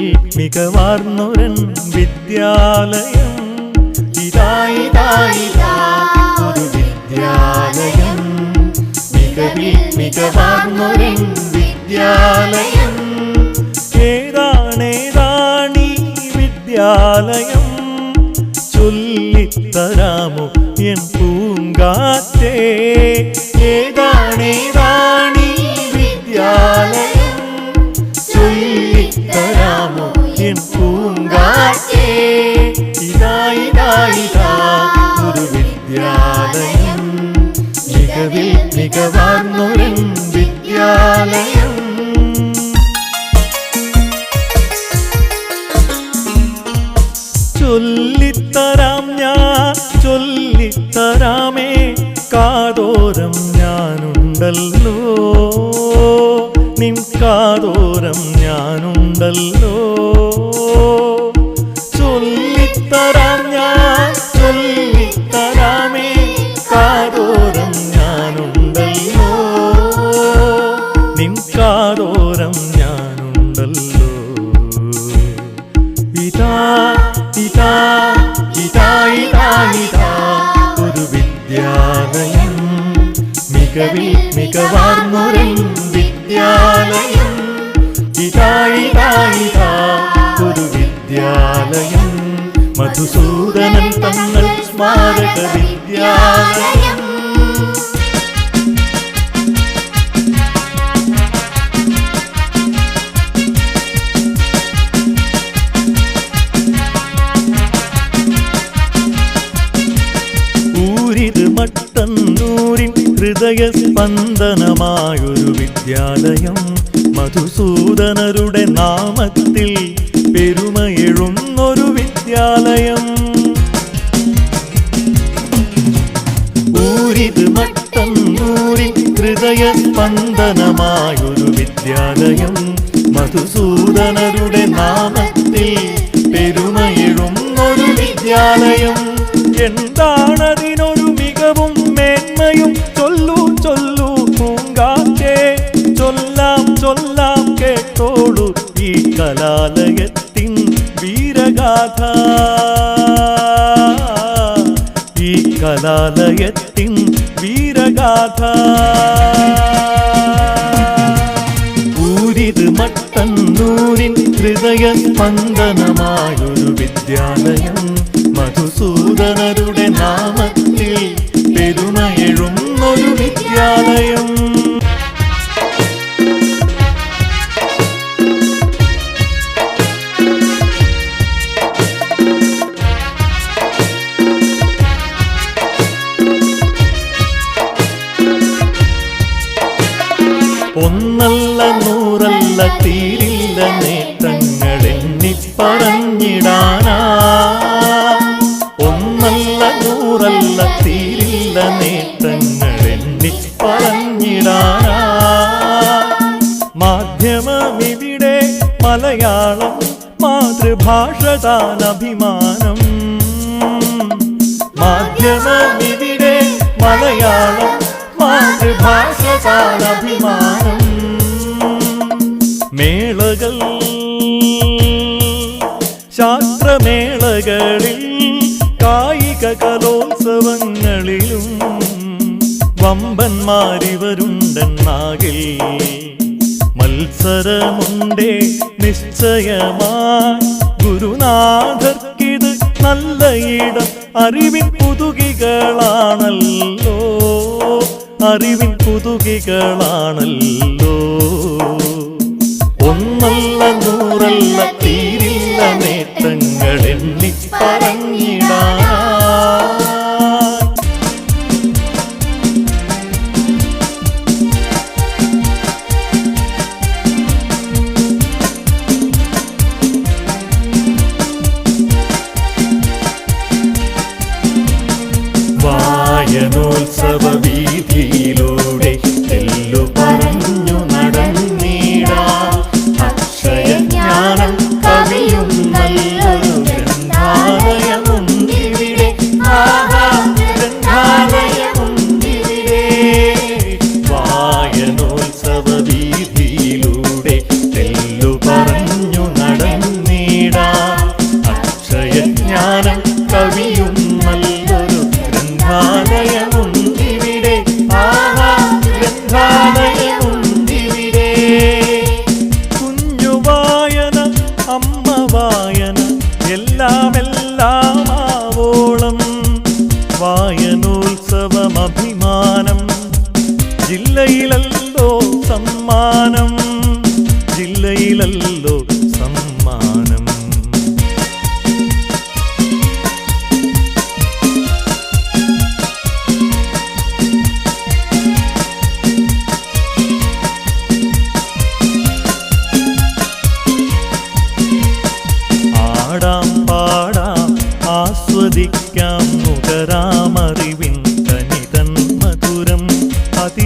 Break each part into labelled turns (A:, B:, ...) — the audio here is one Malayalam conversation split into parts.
A: മികവാർന്നൊരൻ വിദ്യാലയം. ഇതായി ഒരു വിദ്യാലയം. മികവിൽ മികവാർന്നൊരൻ വിദ്യാലയം. ഏതാണേതാണീ വിദ്യാലയം? ചൊല്ലിത്തരാമോ എൻ ചൊല്ലിത്തരാം ഞാൻ ചൊല്ലിത്തരാമേ. കാതോരം ഞാനുണ്ടല്ലോ. നിൻ കാതോരം ഞാനുണ്ടല്ലോ. മികവിൽ വിദ്യാലയം. ഇതാ ഇതാ ഇതാ ഒരു വിദ്യാലയം. മധുസൂദനൻ തങ്ങൾ സ്മാരക വിദ്യാലയം. ഹൃദയ സ്പന്ദനമായൊരു വിദ്യാലയം മധുസൂദനരുടെ നാമത്തിൽ പെരുമയെഴുന്നൊരു വിദ്യാലയം. ഊരിത് മട്ടന്നൂരി ഹൃദയ സ്പന്ദനമായൊരു വിദ്യാലയം മധുസൂദനരുടെ നാമത്തിൽ പെരുമയെഴുന്നൊരു വിദ്യാലയം. എന്താണതിനൊരു ചൊല്ലാം കേട്ടോളൂ ഈ കലാലയത്തിൻ വീരഗാഥ. ഈ കലാലയത്തിൻ വീരഗാഥ. ഊരിത് മട്ടന്നൂരിൻ ഹൃദയ സ്പന്ദനമായൊരു വിദ്യാലയം മധുസൂദനരുടെ നാമത്തിൽ ഒന്നല്ല നൂറല്ല തീരില്ല നേട്ടങ്ങൾ എണ്ണി പറഞ്ഞിടാനാ. ഒന്നല്ല നൂറല്ല തീരില്ല നേട്ടങ്ങൾ എണ്ണി പറഞ്ഞിടാനാ. മാധ്യമമിവിടെ മലയാളം മാതൃഭാഷ താൻ അഭിമാനം. മാധ്യമമിവിടെ മലയാളം മാതൃഭാഷ താൻ അഭിമാനം. ശാസ്ത്രമേളകളിൽ കായിക കലോത്സവങ്ങളിലും വമ്പന്മാരിവരുണ്ടെന്നാകിൽ മത്സരമുണ്ടേ നിശ്ചയമായി ഗുരുനാഥർക്കിത് നല്ല ഇടം അറിവിൻ പുതുകികളാണല്ലോ. അറിവിൻ പുതുകികളാണല്ലോ. ഒന്നല്ല നൂറല്ല തീരില്ല നേട്ടങ്ങൾ. എണ്ണി പറഞ്ഞിടാൻ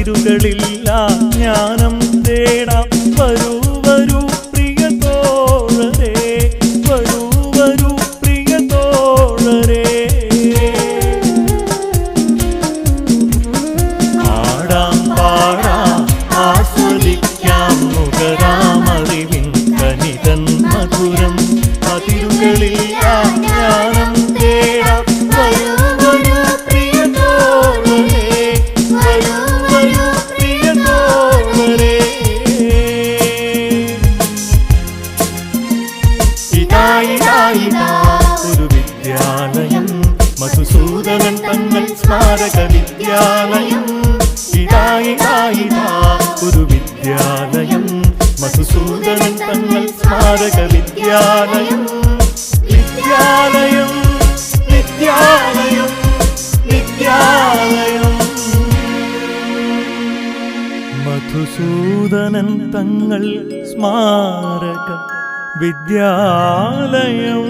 B: അതിരുകളില്ല ജ്ഞാനം തേടാം വരൂ. സ്മാരക വിദ്യാലയം ഒരു വിദ്യാലയം. മധുസൂദനൻ തങ്ങൾ സ്മാരക വിദ്യാലയം വിദ്യാലയം വിദ്യാലയം വിദ്യാലയം. മധുസൂദനൻ തങ്ങൾ സ്മാരക വിദ്യാലയം.